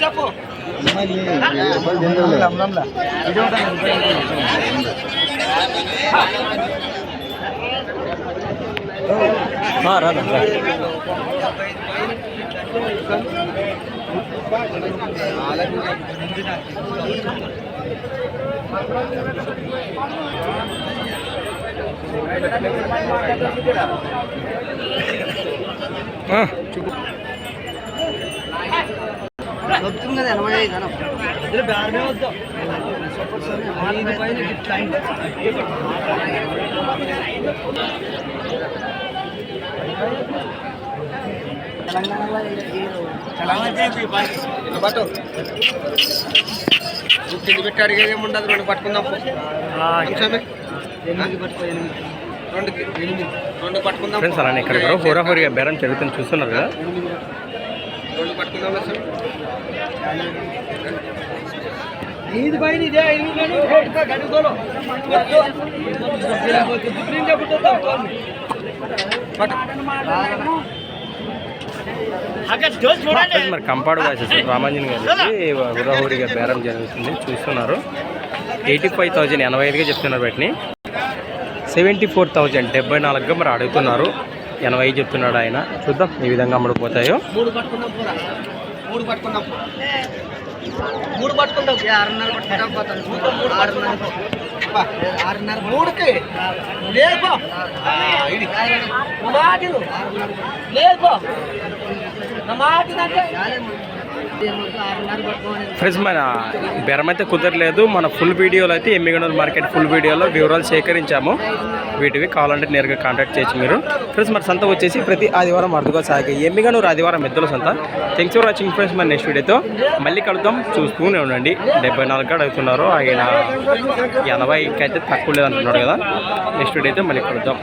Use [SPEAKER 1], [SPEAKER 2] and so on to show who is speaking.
[SPEAKER 1] చెప్పు
[SPEAKER 2] రాదా
[SPEAKER 3] పట్టు నువ్వు తిండి పెట్టి అడిగేది ఏముండదు రెండు పట్టుకుందాం పో.
[SPEAKER 2] ఫ్రెండ్స్ అలానే ఇక్కడ కూడా హోరాహోరీగా బేరం జరుగుతుంది చూస్తున్నారు కదా.
[SPEAKER 3] రెండు పట్టుకుందాం అసలు
[SPEAKER 1] ఐదు పైన ఇదే ఐదు
[SPEAKER 2] మరి కంపాడు రామాంజన్ గారి హోరాహోరీగా బేరం జరుగుతుంది చూస్తున్నారు. ఎయిటీ ఫైవ్ థౌజండ్ ఎనభై ఐదుగా చెప్తున్నారు వాటిని సెవెంటీ ఫోర్ థౌజండ్ డెబ్బై నాలుగుగా మరి అడుగుతున్నారు. ఎనభై చెప్తున్నాడు ఆయన. చూద్దాం ఏ విధంగా అమ్ముడుపోతాయో
[SPEAKER 3] మూడు
[SPEAKER 2] ఫ్రెండ్స్ మన బెరం అయితే కుదరలేదు. మన ఫుల్ వీడియోలో అయితే ఎమ్మిగనూరు మార్కెట్ ఫుల్ వీడియోలో వివరాలు సేకరించాము. వీటివి కావాలంటే నేరుగా కాంటాక్ట్ చేయొచ్చు మీరు. ఫ్రెండ్స్ మన సంత వచ్చేసి ప్రతి ఆదివారం అర్థగా సాగే ఎమ్మిగనూరు ఆదివారం ఎద్దుల సంత. థ్యాంక్స్ ఫర్ వాచింగ్ ఫ్రెండ్స్ మన నెక్స్ట్ వీడియోతో మళ్ళీ కలుద్దాం. చూస్తూనే ఉండండి. డెబ్బై నాలుగు అడుగుతున్నారు ఆయన ఎనభైకి అయితే తక్కువ లేదంటున్నాడు కదా. నెక్స్ట్ వీడియో అయితే మళ్ళీ కలుద్దాం.